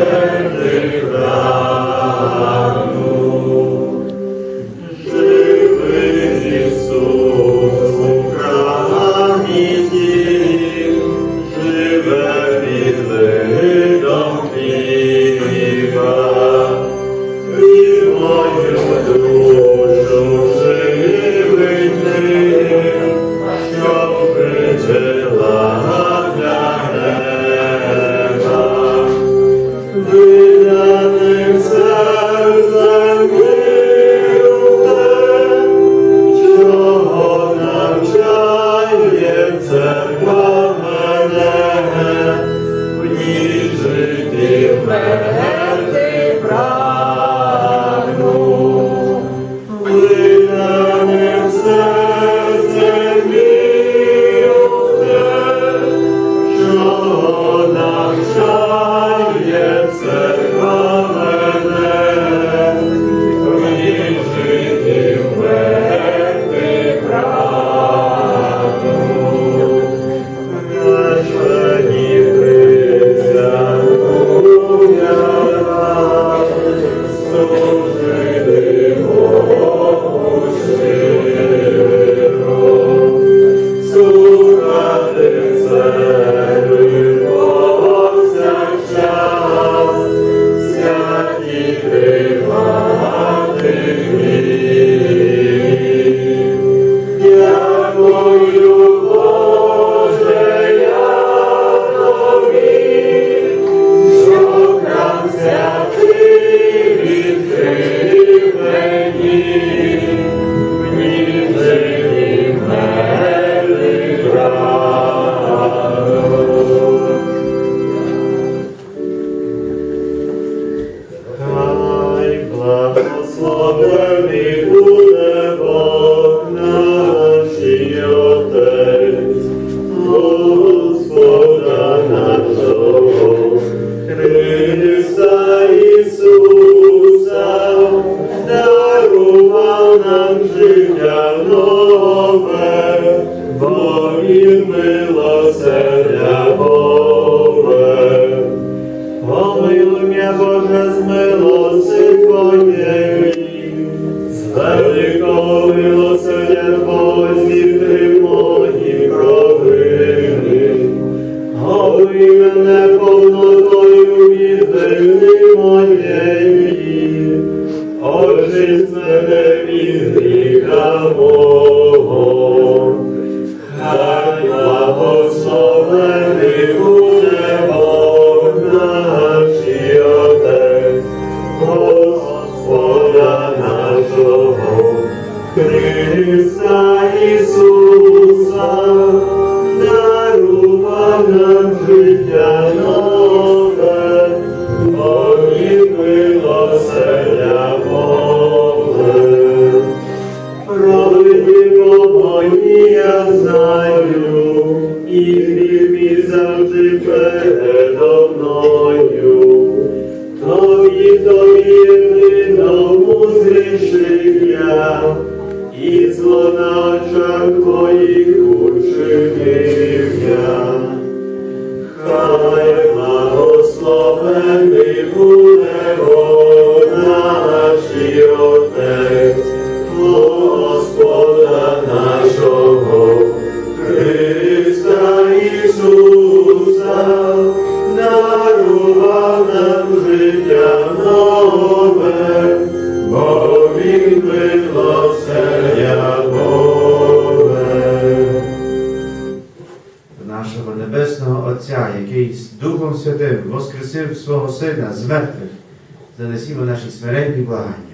Amen. Jesus. Він милосердя Боже. Помилуй мене, Боже, з милости Твоєї, з великого милосердя позітри мої провини. Голи мене повнотою відвини моєї, мене від гріха мого. Хай благословений буде Бог Мої я знаю, і гріх мій завжди передо мною. Тобі, тобі єдиному зрішив. Хай благословений буде нашого Небесного Отця, який з Духом Святим воскресив свого Сина з мертвих, занесімо наші смиренні благання.